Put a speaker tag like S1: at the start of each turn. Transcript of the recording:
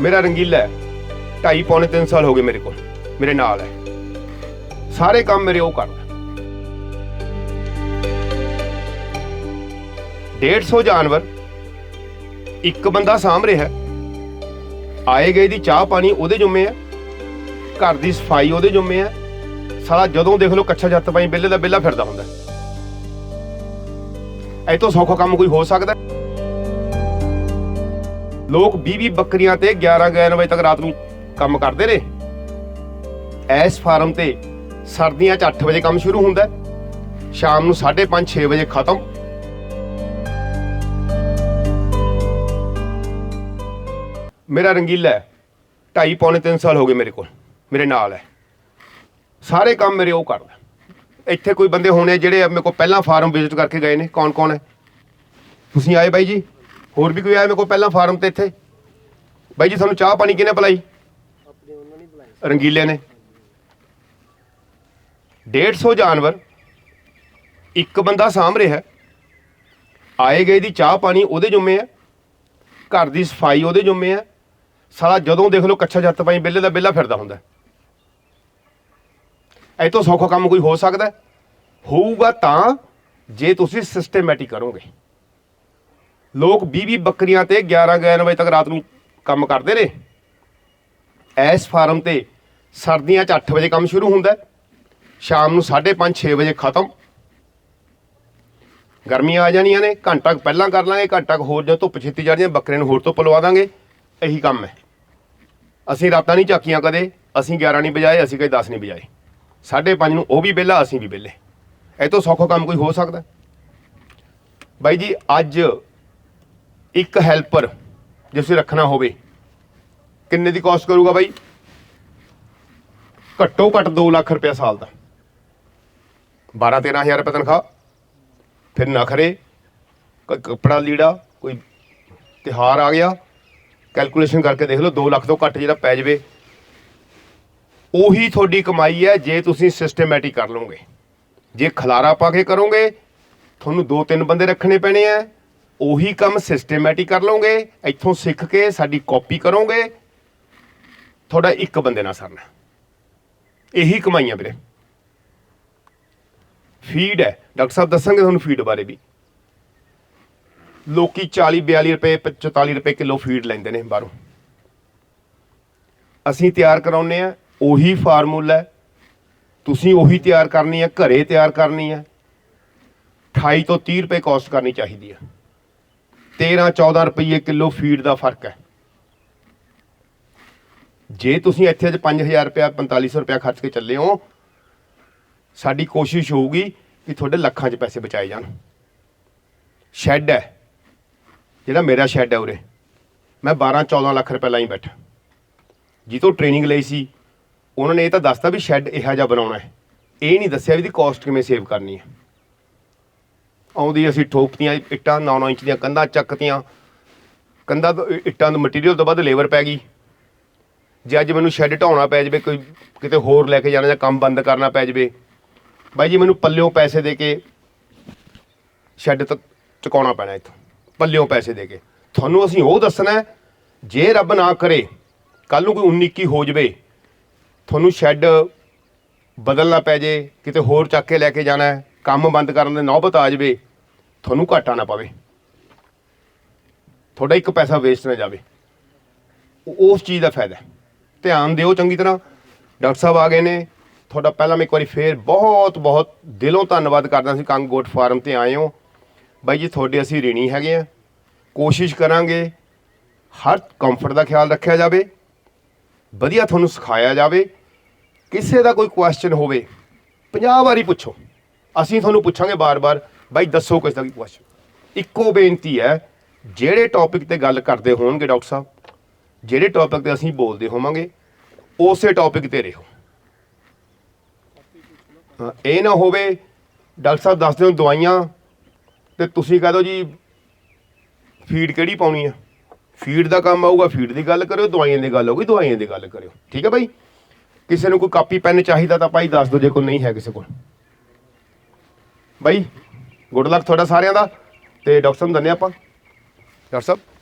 S1: ਮੇਰਾ ਰੰਗੀਲਾ ਹੈ। ਢਾਈ ਪੌਣੇ 3 ਸਾਲ ਹੋ ਗਏ ਮੇਰੇ ਕੋਲ। ਮੇਰੇ ਨਾਲ ਹੈ। ਸਾਰੇ ਕੰਮ ਮੇਰੇ ਉਹ ਕਰਦਾ। 150 ਜਾਨਵਰ। ਇੱਕ ਬੰਦਾ ਸਾਂਭ ਰਿਹਾ ਆਏ ਗਏ ਦੀ ਚਾਹ ਪਾਣੀ ਉਹਦੇ ਜੁੰਮੇ ਹੈ। ਘਰ ਦੀ ਸਫ਼ਾਈ ਉਹਦੇ ਜੁੰਮੇ ਹੈ। ਸਾਲਾ ਜਦੋਂ ਦੇਖ ਲਓ ਕੱਛਾ ਛੱਤ ਪਾਈ ਬਿੱਲੇ ਦਾ ਬਿੱਲਾ ਫਿਰਦਾ ਹੁੰਦਾ ਐ ਤੋਂ ਸੌਖਾ ਕੰਮ ਕੋਈ ਹੋ ਸਕਦਾ ਲੋਕ 20-20 ਬੱਕਰੀਆਂ ਤੇ 11-11 ਵਜੇ ਤੱਕ ਰਾਤ ਨੂੰ ਕੰਮ ਕਰਦੇ ਰਹੇ ਐਸ ਫਾਰਮ ਤੇ ਸਰਦੀਆਂ 'ਚ 8 ਵਜੇ ਕੰਮ ਸ਼ੁਰੂ ਹੁੰਦਾ ਸ਼ਾਮ ਨੂੰ 5:30 6 ਵਜੇ ਖਤਮ। ਮੇਰਾ ਰੰਗੀਲਾ ਹੈ। ਢਾਈ ਪੌਣੇ 3 ਸਾਲ ਹੋ ਗਏ ਮੇਰੇ ਕੋਲ। ਮੇਰੇ ਨਾਲ ਹੈ। ਸਾਰੇ ਕੰਮ ਮੇਰੇ ਉਹ ਕਰਦਾ ਇੱਥੇ ਕੋਈ ਬੰਦੇ ਹੋਣੇ ਜਿਹੜੇ ਮੇਰੇ ਕੋਲ ਪਹਿਲਾਂ ਫਾਰਮ ਵਿਜ਼ਿਟ ਕਰਕੇ ਗਏ ਨੇ ਕੌਣ ਕੌਣ ਹੈ? ਤੁਸੀਂ ਆਏ ਬਾਈ ਜੀ? ਹੋਰ ਵੀ ਕੋਈ ਆਇਆ ਮੇਰੇ ਕੋਲ ਪਹਿਲਾਂ ਫਾਰਮ ਤੇ ਇੱਥੇ? ਬਾਈ ਜੀ ਤੁਹਾਨੂੰ ਚਾਹ ਪਾਣੀ ਕਿਹਨੇ ਪਿਲਾਈ? ਰੰਗੀਲੇ ਨੇ। 150 ਜਾਨਵਰ। ਇੱਕ ਬੰਦਾ ਸਾਂਭ ਰਿਹਾ। ਆਏ ਗਏ ਦੀ ਚਾਹ ਪਾਣੀ ਉਹਦੇ ਜੁੰਮੇ ਆ। ਘਰ ਦੀ ਸਫ਼ਾਈ ਉਹਦੇ ਜੁੰਮੇ ਆ। ਸਾਲਾ ਜਦੋਂ ਦੇਖ ਲਓ ਕੱਛਾ ਛੱਤ ਪਾਈ ਬਿੱਲੇ ਦਾ ਬਿੱਲਾ ਫਿਰਦਾ ਹੁੰਦਾ। ਐ ਤੋਂ ਸੌਖਾ ਕੰਮ ਕੋਈ ਹੋ ਸਕਦਾ? ਹੋਊਗਾ ਤਾਂ ਜੇ ਤੁਸੀਂ ਸਿਸਟਮੈਟਿਕ ਕਰੋਗੇ। ਲੋਕ 20-20 ਬੱਕਰੀਆਂ ਤੇ 11-11 ਵਜੇ ਤੱਕ ਰਾਤ ਨੂੰ ਕੰਮ ਕਰਦੇ ਰਹੇ ਐਸ ਫਾਰਮ ਤੇ ਸਰਦੀਆਂ 'ਚ 8 ਵਜੇ ਕੰਮ ਸ਼ੁਰੂ ਹੁੰਦਾ ਸ਼ਾਮ ਨੂੰ 5:30 6 ਵਜੇ ਖਤਮ। ਗਰਮੀਆਂ ਆ ਜਾਣੀਆਂ ਨੇ, ਘੰਟਾ ਕੁ ਪਹਿਲਾਂ ਕਰ ਲਾਂਗੇ, ਘੰਟਾ ਕੁ ਹੋਰ ਜਦੋਂ ਧੁੱਪ ਛੇਤੀ ਚੜ੍ਹ ਜਾਏ ਬੱਕਰੇ ਨੂੰ ਹੋਰ ਤੋਂ ਪਲਵਾ ਦਾਂਗੇ। ਇਹੀ ਕੰਮ ਹੈ। ਅਸੀਂ ਰਾਤਾਂ ਨਹੀਂ ਝਾਕੀਆਂ ਕਦੇ, ਅਸੀਂ 11 ਨਹੀਂ ਵਜਾਏ, ਅਸੀਂ ਕਦੇ 10 ਨਹੀਂ ਵਜਾਏ। 5:30 ਨੂੰ ਉਹ ਵੀ ਵਿਹਲਾ, ਅਸੀਂ ਵੀ ਵਿਹਲੇ। ਇਹ ਤੋਂ ਸੌਖਾ ਕੰਮ ਕੋਈ ਹੋ ਸਕਦਾ। ਬਾਈ ਜੀ, ਅੱਜ ਇੱਕ ਹੈਲਪਰ ਜੇ ਤੁਸੀਂ ਰੱਖਣਾ ਹੋਵੇ, ਕਿੰਨੇ ਦੀ ਕਾਸਟ ਕਰੂਗਾ ਬਾਈ? ਘੱਟੋ ਘੱਟ 2 ਲੱਖ ਰੁਪਏ ਸਾਲ ਦਾ। 12 13000 ਰੁਪਏ ਤਨਖਾਹ। ਫਿਰ ਨਖਰੇ ਕੋਈ ਕੱਪੜਾ ਲੀੜਾ, ਕੋਈ ਤਿਹਾਰ ਆ ਗਿਆ ਕੈਲਕੂਲੇਸ਼ਨ ਕਰਕੇ ਦੇਖ ਲਓ 2 ਲੱਖ ਤੋਂ ਘੱਟ ਜਿਹੜਾ ਪੈ ਜਾਵੇ। ਉਹੀ ਤੁਹਾਡੀ ਕਮਾਈ ਹੈ ਜੇ ਤੁਸੀਂ ਸਿਸਟਮੈਟਿਕ ਕਰ ਲਓਗੇ। ਜੇ ਖਲਾਰਾ ਪਾ ਕੇ ਕਰੋਗੇ, ਤੁਹਾਨੂੰ ਦੋ ਤਿੰਨ ਬੰਦੇ ਰੱਖਣੇ ਪੈਣੇ ਆ। ਉਹੀ ਕੰਮ ਸਿਸਟਮੈਟਿਕ ਕਰ ਲਓਗੇ, ਇੱਥੋਂ ਸਿੱਖ ਕੇ ਸਾਡੀ ਕਾਪੀ ਕਰੋਗੇ, ਤੁਹਾਡਾ ਇੱਕ ਬੰਦੇ ਨਾਲ ਸਰਨਾ। ਇਹੀ ਕਮਾਈਆਂ ਵੀਰੇ। ਫੀਡ ਹੈ। ਡਾਕਟਰ ਸਾਹਿਬ ਦੱਸਾਂਗੇ ਤੁਹਾਨੂੰ ਫੀਡ ਬਾਰੇ ਵੀ। ਲੋਕੀ 40 42 ਰੁਪਏ 44 ਰੁਪਏ ਕਿਲੋ ਫੀਡ ਲੈਂਦੇ ਨੇ ਬਾਹਰੋਂ। ਅਸੀਂ ਤਿਆਰ ਕਰਾਉਨੇ ਆ ਉਹੀ ਫਾਰਮੂਲਾ ਤੁਸੀਂ ਉਹੀ ਤਿਆਰ ਕਰਨੀ ਹੈ, ਘਰੇ ਤਿਆਰ ਕਰਨੀ ਹੈ। 28 ਤੋਂ 30 ਰੁਪਏ ਕਾਸਟ ਕਰਨੀ ਚਾਹੀਦੀ ਹੈ। 13 14 ਰੁਪਏ ਕਿਲੋ ਫੀਡ ਦਾ ਫ਼ਰਕ ਹੈ। ਜੇ ਤੁਸੀਂ ਇੱਥੇ ਅੱਜ 5000 ਰੁਪਏ 4500 ਰੁਪਏ ਖਰਚ ਕੇ ਚੱਲੇ ਹੋ, ਸਾਡੀ ਕੋਸ਼ਿਸ਼ ਹੋਊਗੀ ਕਿ ਤੁਹਾਡੇ ਲੱਖਾਂ 'ਚ ਪੈਸੇ ਬਚਾਏ ਜਾਣ। ਸ਼ੈੱਡ ਹੈ। ਜਿਹੜਾ ਮੇਰਾ ਸ਼ੈੱਡ ਹੈ ਉਰੇ। ਮੈਂ 12 14 ਲੱਖ ਰੁਪਏ ਲਾਈ ਬੈਠਾ। ਜੀ ਤੋਂ ਟ੍ਰੇਨਿੰਗ ਲਈ ਸੀ। ਉਹਨਾਂ ਨੇ ਇਹ ਤਾਂ ਦੱਸਤਾ ਵੀ ਸ਼ੈੱਡ ਇਹੋ ਜਿਹਾ ਬਣਾਉਣਾ ਹੈ। ਇਹ ਨਹੀਂ ਦੱਸਿਆ ਵੀ ਇਹਦੀ ਕਾਸਟ ਕਿਵੇਂ ਸੇਵ ਕਰਨੀ ਹੈ। ਆਉਂਦੀ ਅਸੀਂ ਠੋਕਤੀਆਂ ਇੱਟਾਂ 9-9 ਇੰਚ ਦੀਆਂ ਕੰਧਾਂ ਚੱਕਤੀਆਂ। ਕੰਧਾਂ ਤੋਂ ਇ- ਇੱਟਾਂ ਦਾ ਮਟੀਰੀਅਲ ਤੋਂ ਵੱਧ ਲੇਬਰ ਪੈ ਗਈ। ਜੇ ਅੱਜ ਮੈਨੂੰ ਸ਼ੈੱਡ ਢਾਉਣਾ ਪੈ ਜਾਵੇ ਕੋਈ ਕਿਤੇ ਹੋਰ ਲੈ ਕੇ ਜਾਣਾ ਜਾਂ ਕੰਮ ਬੰਦ ਕਰਨਾ ਪੈ ਜਾਵੇ ਬਾਈ ਜੀ ਮੈਨੂੰ ਪੱਲਿਓਂ ਪੈਸੇ ਦੇ ਕੇ ਸ਼ੈੱਡ ਤੱਕ ਚੁਕਾਉਣਾ ਪੈਣਾ ਇੱਥੋਂ ਪੱਲਿਓਂ ਪੈਸੇ ਦੇ ਕੇ। ਤੁਹਾਨੂੰ ਅਸੀਂ ਉਹ ਦੱਸਣਾ ਹੈ, ਜੇ ਰੱਬ ਨਾ ਕਰੇ ਕੱਲ ਨੂੰ ਕੋਈ 19 ਕੀ ਹੋ ਜਾਵੇ ਤੁਹਾਨੂੰ ਸ਼ੈੱਡ ਬਦਲਣਾ ਪੈ ਜੇ ਕਿਤੇ ਹੋਰ ਚੱਕ ਕੇ ਲੈ ਕੇ ਜਾਣਾ ਹੈ ਕੰਮ ਬੰਦ ਕਰਨ ਦੇ ਨੌਬਤ ਆ ਜਾਵੇ ਤੁਹਾਨੂੰ ਘਾਟਾ ਨਾ ਪਵੇ। ਤੁਹਾਡਾ ਇੱਕ ਪੈਸਾ ਵੇਸਟ ਨਾ ਜਾਵੇ। ਉਸ ਚੀਜ਼ ਦਾ ਫਾਇਦਾ ਧਿਆਨ ਦਿਓ ਚੰਗੀ ਤਰ੍ਹਾਂ। ਡਾਕਟਰ ਸਾਹਿਬ ਆ ਗਏ ਨੇ। ਤੁਹਾਡਾ ਪਹਿਲਾਂ ਮੈਂ ਇੱਕ ਵਾਰੀ ਫੇਰ ਬਹੁਤ ਬਹੁਤ ਦਿਲੋਂ ਧੰਨਵਾਦ ਕਰਦਾ ਸੀ। ਕੰਗ ਗੋਟ ਫਾਰਮ ਤੇ ਆਏ ਹੋ। ਬਾਈ ਜੀ, ਤੁਹਾਡੇ ਅਸੀਂ ਰੀਣੀ ਹੈਗੇ ਆ ਕੋਸ਼ਿਸ਼ ਕਰਾਂਗੇ ਹਰ ਕੰਫਰਟ ਦਾ ਖਿਆਲ ਰੱਖਿਆ ਜਾਵੇ। ਵਧੀਆ ਤੁਹਾਨੂੰ ਸਿਖਾਇਆ ਜਾਵੇ। ਕਿਸੇ ਦਾ ਕੋਈ ਕੁਐਸਚਨ ਹੋਵੇ 50 ਵਾਰੀ ਪੁੱਛੋ। ਅਸੀਂ ਤੁਹਾਨੂੰ ਪੁੱਛਾਂਗੇ ਬਾਰ-ਬਾਰ। ਬਾਈ ਦੱਸੋ ਕਿਸੇ ਦਾ ਕੀ ਕੁਐਸਚਨ ਇੱਕੋ ਬੇਨਤੀ ਹੈ ਜਿਹੜੇ ਟੌਪਿਕ ਤੇ ਗੱਲ ਕਰਦੇ ਹੋਣਗੇ ਡਾਕਟਰ ਸਾਹਿਬ ਜਿਹੜੇ ਟੌਪਿਕ ਤੇ ਅਸੀਂ ਬੋਲਦੇ ਹੋਵਾਂਗੇ ਉਸੇ ਟੌਪਿਕ ਤੇ ਰਹੋ। ਹਾਂ, ਇਹ ਨਾ ਹੋਵੇ ਡਾਕਟਰ ਸਾਹਿਬ ਦੱਸਦੇ ਹੋ ਦਵਾਈਆਂ ਤੇ ਤੁਸੀਂ ਕਹ ਦਿਓ ਜੀ ਫੀਡ ਕਿਹੜੀ ਪਾਉਣੀ ਆ? ਫੀਡ ਦਾ ਕੰਮ ਆਊਗਾ ਫੀਡ ਦੀ ਗੱਲ ਕਰਿਓ ਦਵਾਈਆਂ ਦੀ ਗੱਲ ਹੋਊਗੀ ਦਵਾਈਆਂ ਦੀ ਗੱਲ ਕਰਿਓ। ਠੀਕ ਹੈ ਬਾਈ? ਕਿਸੇ ਨੂੰ ਕੋਈ ਕਾਪੀ ਪੈਨ ਚਾਹੀਦਾ ਤਾਂ ਭਾਈ ਦੱਸ ਦਿਓ ਜੇ ਕੋਈ ਨਹੀਂ ਹੈ ਕਿਸੇ ਕੋਲ। ਬਾਈ ਗੁੱਡ ਲੱਕ ਤੁਹਾਡਾ ਸਾਰਿਆਂ ਦਾ। ਤੇ ਡਾਕਟਰ ਸਾਹਿਬ ਨੂੰ ਧੰਨਵਾਦ ਆਪਾਂ। ਡਾਕਟਰ ਸਾਹਿਬ।